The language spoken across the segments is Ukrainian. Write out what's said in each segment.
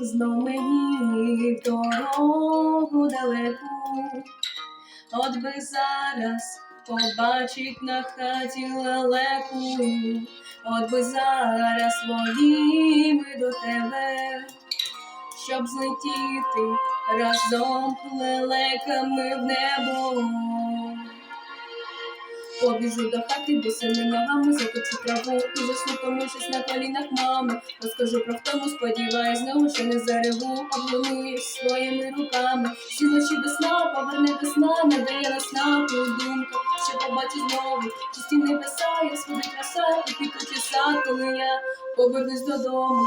Знов мені в дорогу далеку, от би зараз побачить на хаті лелеку, от би зараз своїми до тебе, щоб злетіти разом лелеками в небо. Побіжу до хати, босими ногами заточу траву і засну, помившись на колінах мами. Розкажу про втому, сподіваюсь, знову що не зареву, обнимуюсь своїми руками. Всі ночі без сна, поверне весна, не дає на ту думку, що побачу знову. Чисті небеса, як сходить краса, і квітучий сад, коли я повернусь додому.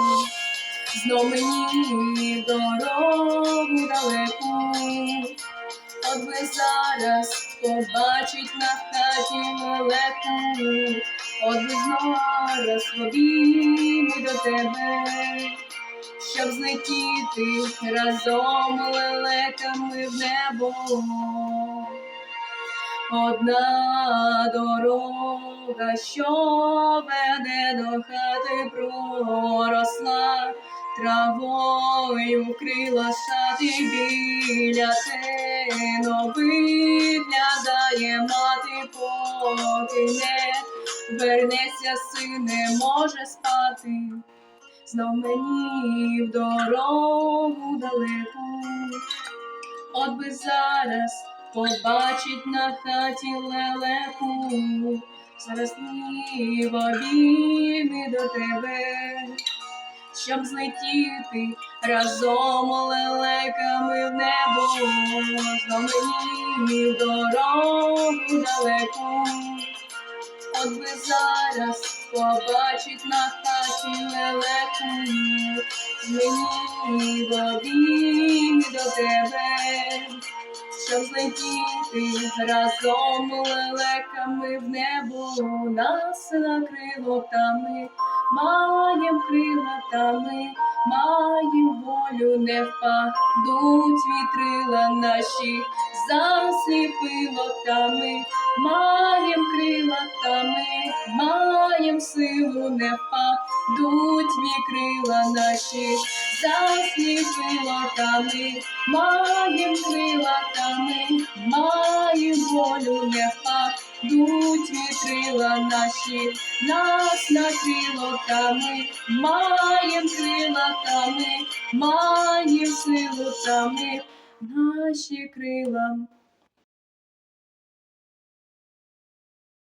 Знов мені дорогу далеку. От би зараз побачить на хаті лелеку, от би зараз обійми до тебе, щоб злетіти разом лелеками в небо. Одна дорога, що веде до хати, проросла травою крила шати біля тено виглядає мати, поки не вернеться син, не може спати. Знов мені в дорогу далеку, от би зараз побачить на хаті лелеку, зараз ні в обійми до тебе, щоб злетіти разом лелеками в небо, знов мені в дорогу далеку, от би зараз побачить на хаті лелеку, мені в обійми до тебе. Щоб злетіти разом лелеками в небо, нас накрило птами, маєм крила тами, маєм волю, не впадуть вітрила наші, засліпило птами, маєм крила тами, маєм силу, не впадуть вітрила наші, засліпило тами, маєм крила тами, маєм волю, вітрила наші, нас накрило тами, маєм крила тами, маєм силу тами, наші крила.